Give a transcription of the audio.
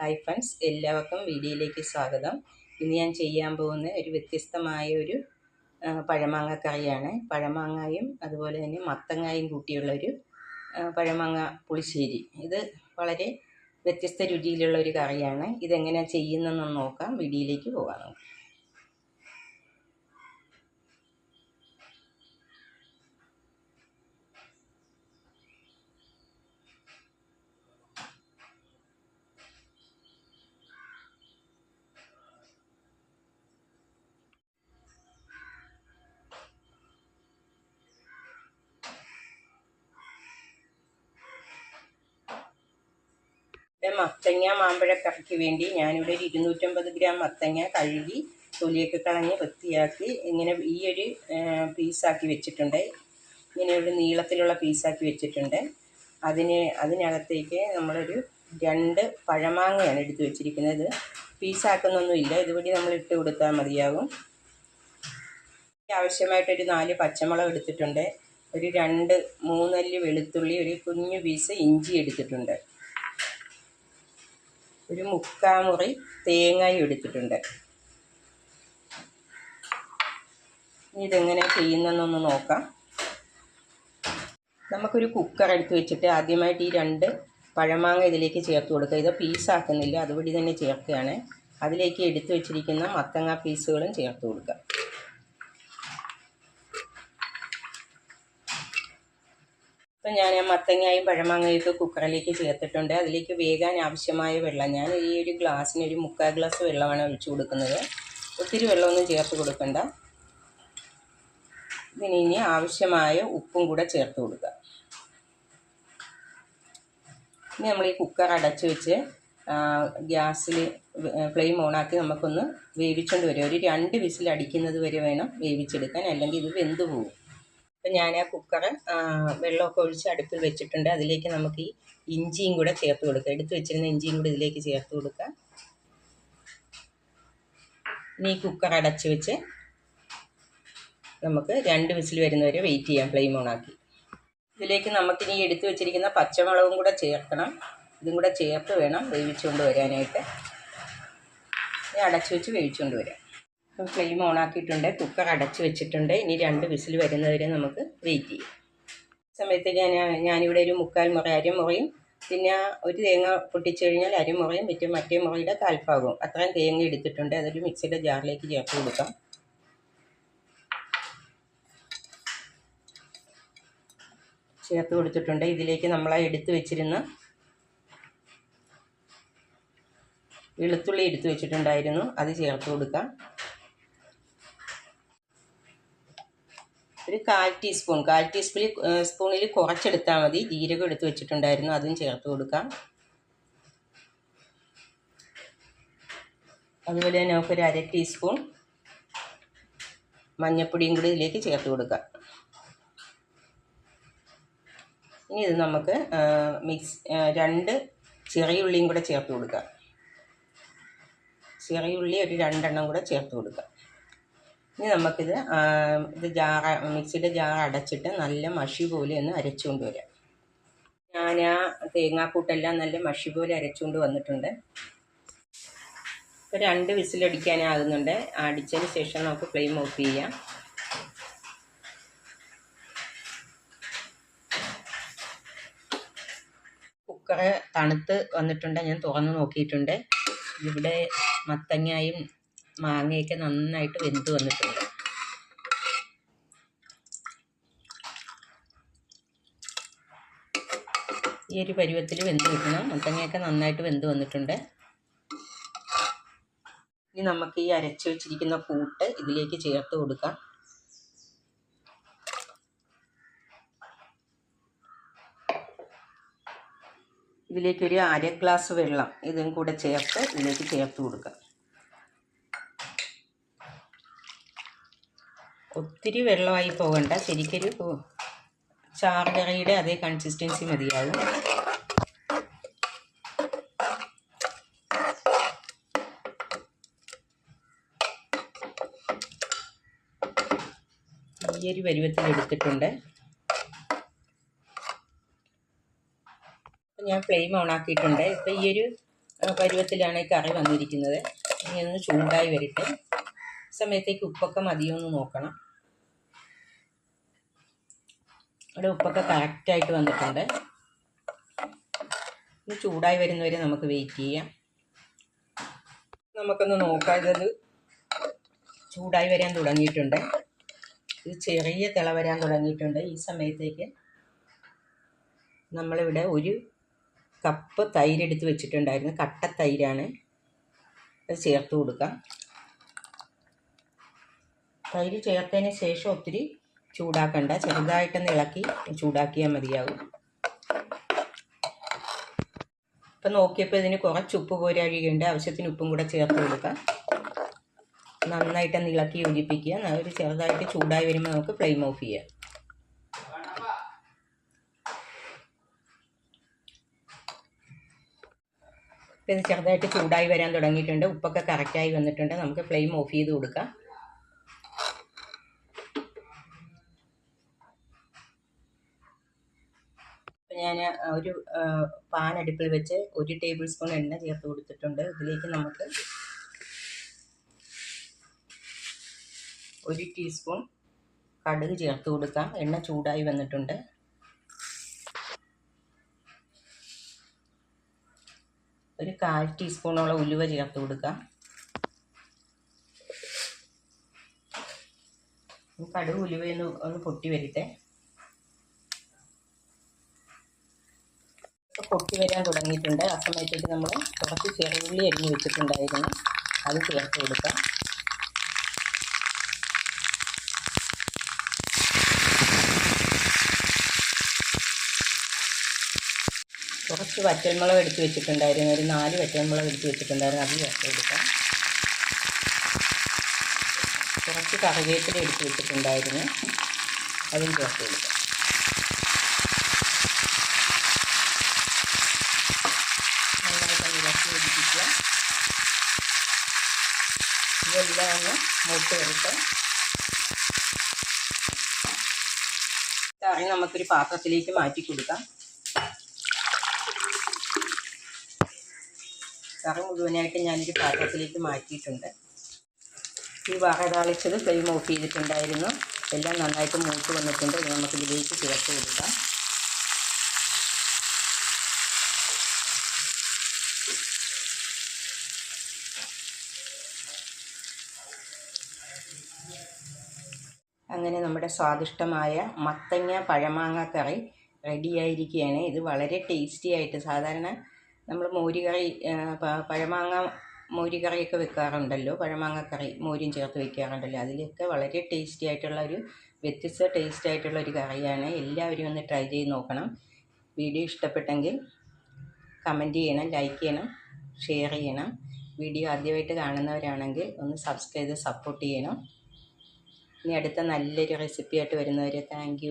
Hi friends എല്ലാവർക്കും വീഡിയോയിലേക്ക് സ്വാഗതം. ഇന്ന് ഞാൻ ചെയ്യാൻ പോകുന്ന ഒരു വ്യത്യസ്തമായ ഒരു പഴമാങ്ങ കറിയാണ്. പഴമാങ്ങയും അതുപോലെ തന്നെ മത്തങ്ങായും കൂട്ടിയുള്ള ഒരു പഴമാങ്ങ പുളിശ്ശേരി. ഇത് വളരെ വ്യത്യസ്ത രുചിയിലുള്ള ഒരു കറിയാണ്. ഇതെങ്ങനെയാണ് ചെയ്യുന്നതെന്ന് നോക്കാം. വീഡിയോയിലേക്ക് പോകാം നമുക്ക്. ഇവിടെ മത്തങ്ങ മാമ്പഴക്കറിക്ക് വേണ്ടി ഞാനിവിടെ ഒരു ഇരുന്നൂറ്റമ്പത് ഗ്രാം മത്തങ്ങ കഴുകി തൊലിയൊക്കെ കളഞ്ഞ് വൃത്തിയാക്കി ഇങ്ങനെ ഈ ഒരു പീസാക്കി വെച്ചിട്ടുണ്ട്. ഇങ്ങനെ ഇങ്ങനെയുള്ള നീളത്തിലുള്ള പീസാക്കി വെച്ചിട്ടുണ്ട്. അതിന് അതിനകത്തേക്ക് നമ്മളൊരു രണ്ട് പഴമാങ്ങയാണ് എടുത്തു വെച്ചിരിക്കുന്നത്. പീസാക്കുന്നൊന്നുമില്ല ഇതുവഴി നമ്മൾ ഇട്ട് കൊടുത്താൽ മതിയാകും ആവശ്യമായിട്ടൊരു നാല് പച്ചമുളക് എടുത്തിട്ടുണ്ട്. ഒരു രണ്ട് മൂന്നല്ലി വെളുത്തുള്ളി ഒരു കുഞ്ഞു പീസ് ഇഞ്ചി എടുത്തിട്ടുണ്ട്. ഒരു മുക്കാമുറി തേങ്ങയും എടുത്തിട്ടുണ്ട്. ഇതെങ്ങനെ ചെയ്യുന്നതെന്നൊന്ന് നോക്കാം. നമുക്കൊരു കുക്കർ എടുത്ത് വെച്ചിട്ട് ആദ്യമായിട്ട് ഈ രണ്ട് പഴമാങ്ങ ഇതിലേക്ക് ചേർത്ത് കൊടുക്കുക. ഇത് പീസാക്കുന്നില്ല അതുപടി തന്നെ ചേർക്കുകയാണ്. അതിലേക്ക് എടുത്തു വെച്ചിരിക്കുന്ന മത്തങ്ങ പീസുകളും ചേർത്ത് കൊടുക്കുക. ഇപ്പം ഞാൻ ആ മത്തങ്ങയും പഴമാങ്ങയൊക്കെ കുക്കറിലേക്ക് ചേർത്തിട്ടുണ്ട്. അതിലേക്ക് വേകാൻ ആവശ്യമായ വെള്ളം ഞാൻ ഈ ഒരു ഗ്ലാസ്സിന് ഒരു മുക്കാൽ ഗ്ലാസ് വെള്ളമാണ് ഒഴിച്ചു കൊടുക്കുന്നത്. ഒത്തിരി വെള്ളമൊന്നും ചേർത്ത് കൊടുക്കണ്ട. ഇതിന് ഇനി ആവശ്യമായ ഉപ്പും കൂടെ ചേർത്ത് കൊടുക്കുക ഇനി നമ്മൾ ഈ കുക്കർ അടച്ചു വെച്ച് ഗ്യാസിൽ ഫ്ലെയിം ഓണാക്കി നമുക്കൊന്ന് വേവിച്ചുകൊണ്ട് വരും. ഒരു രണ്ട് വിസിൽ അടിക്കുന്നത് വരെ വേണം വേവിച്ചെടുക്കാൻ. അല്ലെങ്കിൽ ഇത് വെന്ത് പോകും. അപ്പം ഞാൻ ആ കുക്കർ വെള്ളമൊക്കെ ഒഴിച്ച് അടുപ്പിൽ വെച്ചിട്ടുണ്ട്. അതിലേക്ക് നമുക്ക് ഈ ഇഞ്ചിയും കൂടെ ചേർത്ത് കൊടുക്കുക എടുത്ത് വെച്ചിരുന്ന ഇഞ്ചിയും കൂടെ ഇതിലേക്ക് ചേർത്ത് കൊടുക്കുക ഇനി കുക്കർ അടച്ച് വെച്ച് നമുക്ക് രണ്ട് വിസിൽ വരുന്നവരെ വെയിറ്റ് ചെയ്യാം ഫ്ലെയിം ഓണാക്കി ഇതിലേക്ക് നമുക്ക് ഇനി എടുത്തു വെച്ചിരിക്കുന്ന പച്ചമുളകും കൂടെ ചേർക്കണം. ഇതും കൂടെ ചേർത്ത് വേണം വേവിച്ചുകൊണ്ട് വരാനായിട്ട്. ഇനി അടച്ചു വെച്ച് വേവിച്ചുകൊണ്ട് വരാം. ഫ്ലെയിം ഓണാക്കിയിട്ടുണ്ട് കുക്കർ അടച്ച് വെച്ചിട്ടുണ്ട്. ഇനി രണ്ട് വിസിൽ വരുന്നവരെ നമുക്ക് വെയിറ്റ് ചെയ്യാം. സമയത്ത് ഞാൻ ഞാനിവിടെ ഒരു മുക്കാൽ മുറി അരമുറയും പിന്നെ ഒരു തേങ്ങ പൊട്ടിച്ചു കഴിഞ്ഞാൽ അരമുറയും മറ്റേ മറ്റേ മുറയുടെ കാൽഭാഗവും. അത്രയും തേങ്ങ എടുത്തിട്ടുണ്ട്. അതൊരു മിക്സിയുടെ ജാറിലേക്ക് ചേർത്ത് കൊടുക്കാം. ചേർത്ത് കൊടുത്തിട്ടുണ്ട്. ഇതിലേക്ക് നമ്മൾ എടുത്ത് വെച്ചിരുന്ന വെളുത്തുള്ളി എടുത്ത് വെച്ചിട്ടുണ്ടായിരുന്നു. അത് ചേർത്ത് കൊടുക്കാം. ഒരു കാൽ ടീസ്പൂൺ കാൽ ടീസ്പൂൺ സ്പൂണിൽ കുറച്ചെടുത്താൽ മതി. ജീരകം എടുത്ത് വെച്ചിട്ടുണ്ടായിരുന്നു അതും ചേർത്ത് കൊടുക്കാം. അതുപോലെ തന്നെ നമുക്കൊരു അര ടീസ്പൂൺ മഞ്ഞൾപ്പൊടിയും കൂടി ഇതിലേക്ക് ചേർത്ത് കൊടുക്കാം. ഇനി ഇത് നമുക്ക് മിക്സ് രണ്ട് ചെറിയ ഉള്ളിയും കൂടെ ചേർത്ത് കൊടുക്കാം. ചെറിയ ഉള്ളി ഒരു രണ്ടെണ്ണം കൂടെ ചേർത്ത് കൊടുക്കാം. ഇനി നമുക്കിത് ഇത് ജാറ മിക്സിയുടെ ജാർ അടച്ചിട്ട് നല്ല മഷി പോലെ ഒന്ന് അരച്ചുകൊണ്ട് വരാം. ഞാൻ ആ തേങ്ങാക്കൂട്ടെല്ലാം നല്ല മഷി പോലെ അരച്ചുകൊണ്ട് വന്നിട്ടുണ്ട്. ഇപ്പോൾ രണ്ട് വിസിലടിക്കാനാകുന്നുണ്ട് അടിച്ചതിന് ശേഷം നമുക്ക് ഫ്ലെയിം ഓഫ് ചെയ്യാം. കുക്കറ് തണുത്ത് വന്നിട്ടുണ്ട്. ഞാൻ തുറന്ന് നോക്കിയിട്ടുണ്ട്. ഇവിടെ മത്തങ്ങയും മാങ്ങയൊക്കെ നന്നായിട്ട് വെന്ത് വന്നിട്ടുണ്ട്. ഈ ഒരു പരുവത്തിൽ വെന്ത് കിട്ടണം. മത്തങ്ങയൊക്കെ നന്നായിട്ട് വെന്ത് വന്നിട്ടുണ്ട്. ഇനി നമുക്ക് ഈ അരച്ചു വെച്ചിരിക്കുന്ന കൂട്ട് ഇതിലേക്ക് ചേർത്ത് കൊടുക്കാം. ഇതിലേക്ക് ഒരു അര ഗ്ലാസ് വെള്ളം ഇതും കൂടെ ചേർത്ത് ഇതിലേക്ക് ചേർത്ത് കൊടുക്കുക ഒത്തിരി വെള്ളമായി പോകണ്ട. ശരിക്കൊരു ചാർജറിയുടെ അതേ കൺസിസ്റ്റൻസി മതിയാകും ഈ ഒരു പരുവത്തിൽ എടുത്തിട്ടുണ്ട്. ഞാൻ ഫ്ലെയിം ഓൺ ആക്കിയിട്ടുണ്ട്. ഇപ്പം ഈ ഒരു പരുവത്തിലാണ് ഈ കറി വന്നിരിക്കുന്നത്. ഇനി ഒന്ന് ചൂടായി വരട്ടെ. സമയത്തേക്ക് ഉപ്പൊക്കെ മതിയോ എന്ന് നോക്കണം. ഇവിടെ ഉപ്പൊക്കെ കറക്റ്റായിട്ട് വന്നിട്ടുണ്ട്. ഇനി ചൂടായി വരുന്നവരെ നമുക്ക് വെയിറ്റ് ചെയ്യാം. നമുക്കൊന്ന് നോക്കാം ചൂടായി വരാൻ തുടങ്ങിയിട്ടുണ്ട്. ഇത് ചെറിയ തിള വരാൻ തുടങ്ങിയിട്ടുണ്ട്. ഈ സമയത്തേക്ക് നമ്മളിവിടെ ഒരു കപ്പ് തൈരെടുത്ത് വെച്ചിട്ടുണ്ടായിരുന്നു. കട്ട തൈരാണ്. അത് ചേർത്ത് കൊടുക്കാം. തൈര് ചേർത്തതിന് ശേഷം ഒത്തിരി ചൂടാക്കണ്ട. ചെറുതായിട്ടൊന്ന് ഇളക്കി ചൂടാക്കിയാൽ മതിയാകും ഇപ്പം നോക്കിയപ്പോൾ ഇതിന് കുറച്ച് ഉപ്പ് പോരാഴികയുണ്ട് ആവശ്യത്തിന് ഉപ്പും കൂടെ ചേർത്ത് കൊടുക്കാം. നന്നായിട്ടൊന്ന് ഇളക്കി യോജിപ്പിക്കുക. ഒരു ചെറുതായിട്ട് ചൂടായി വരുമ്പോൾ നമുക്ക് ഫ്ലെയിം ഓഫ് ചെയ്യാം. ഇത് ചെറുതായിട്ട് ചൂടായി വരാൻ തുടങ്ങിയിട്ടുണ്ട്. ഉപ്പൊക്കെ കറക്റ്റായി വന്നിട്ടുണ്ട്. നമുക്ക് ഫ്ലെയിം ഓഫ് ചെയ്ത് കൊടുക്കാം. ഞാൻ ഒരു പാൻ അടുപ്പിൽ വെച്ച് ഒരു ടേബിൾ സ്പൂൺ എണ്ണ ചേർത്ത് കൊടുത്തിട്ടുണ്ട്. ഇതിലേക്ക് നമുക്ക് ഒരു ടീസ്പൂൺ കടുക് ചേർത്ത് കൊടുക്കാം. എണ്ണ ചൂടായി വന്നിട്ടുണ്ട്. ഒരു കാൽ ടീസ്പൂണോളം ഉലുവ ചേർത്ത് കൊടുക്കാം. കടുക് ഉലുവയൊന്ന് ഒന്ന് പൊട്ടി വരട്ടെ. പൊട്ടി വരാൻ തുടങ്ങിയിട്ടുണ്ട്. ആ സമയത്തേക്ക് നമ്മൾ കുറച്ച് ചെറുള്ളി അരിഞ്ഞ് വെച്ചിട്ടുണ്ടായിരുന്നു. അത് ചേർത്ത് കൊടുക്കാം. കുറച്ച് വറ്റൽമുളക് എടുത്ത് വെച്ചിട്ടുണ്ടായിരുന്നു. ഒരു നാല് വറ്റൽമുളക് എടുത്ത് വെച്ചിട്ടുണ്ടായിരുന്നു. അത് ചേർത്ത് കൊടുക്കാം. കുറച്ച് കറിവേപ്പില എടുത്ത് വെച്ചിട്ടുണ്ടായിരുന്നു. അതും ചേർത്ത് കൊടുക്കാം നന്നായിട്ട് ഇളക്കി യോജിപ്പിക്കുക ഇതെല്ലാം ഒന്ന് മൂത്ത് വരട്ടെ. കറി നമുക്കൊരു പാത്രത്തിലേക്ക് മാറ്റി കൊടുക്കാം. കറി മുഴുവനായിട്ട് ഞാനൊരു പാത്രത്തിലേക്ക് മാറ്റിയിട്ടുണ്ട്. ഈ വറതാളിച്ചത് ഫ്ലെയിം ഓഫ് ചെയ്തിട്ടുണ്ടായിരുന്നു. എല്ലാം നന്നായിട്ട് മൂത്ത് വന്നിട്ടുണ്ട്. ഇത് നമുക്ക് ഇതിലേക്ക് ചേർത്ത് കൊടുക്കാം. അങ്ങനെ നമ്മുടെ സ്വാദിഷ്ടമായ മത്തങ്ങ പഴമാങ്ങ കറി റെഡിയായിരിക്കുകയാണ് ഇത് വളരെ ടേസ്റ്റി ആയിട്ട് സാധാരണ നമ്മൾ മോരുകറി പഴമാങ്ങ മോരുകറിയൊക്കെ വെക്കാറുണ്ടല്ലോ. പഴമാങ്ങ കറി മോരും ചേർത്ത് വെക്കാറുണ്ടല്ലോ. അതിലൊക്കെ വളരെ ടേസ്റ്റി ആയിട്ടുള്ള ഒരു വ്യത്യസ്ത ടേസ്റ്റ് ആയിട്ടുള്ള ഒരു കറിയാണ്. എല്ലാവരും ഒന്ന് ട്രൈ ചെയ്ത് നോക്കണം. വീഡിയോ ഇഷ്ടപ്പെട്ടെങ്കിൽ കമന്റ് ചെയ്യണം ലൈക്ക് ചെയ്യണം ഷെയർ ചെയ്യണം. വീഡിയോ ആദ്യമായിട്ട് കാണുന്നവരാണെങ്കിൽ ഒന്ന് സബ്സ്ക്രൈബ് ചെയ്ത് സപ്പോർട്ട് ചെയ്യണം. ഇനി അടുത്ത നല്ലൊരു റെസിപ്പിയായിട്ട് വരുന്നവരെ താങ്ക്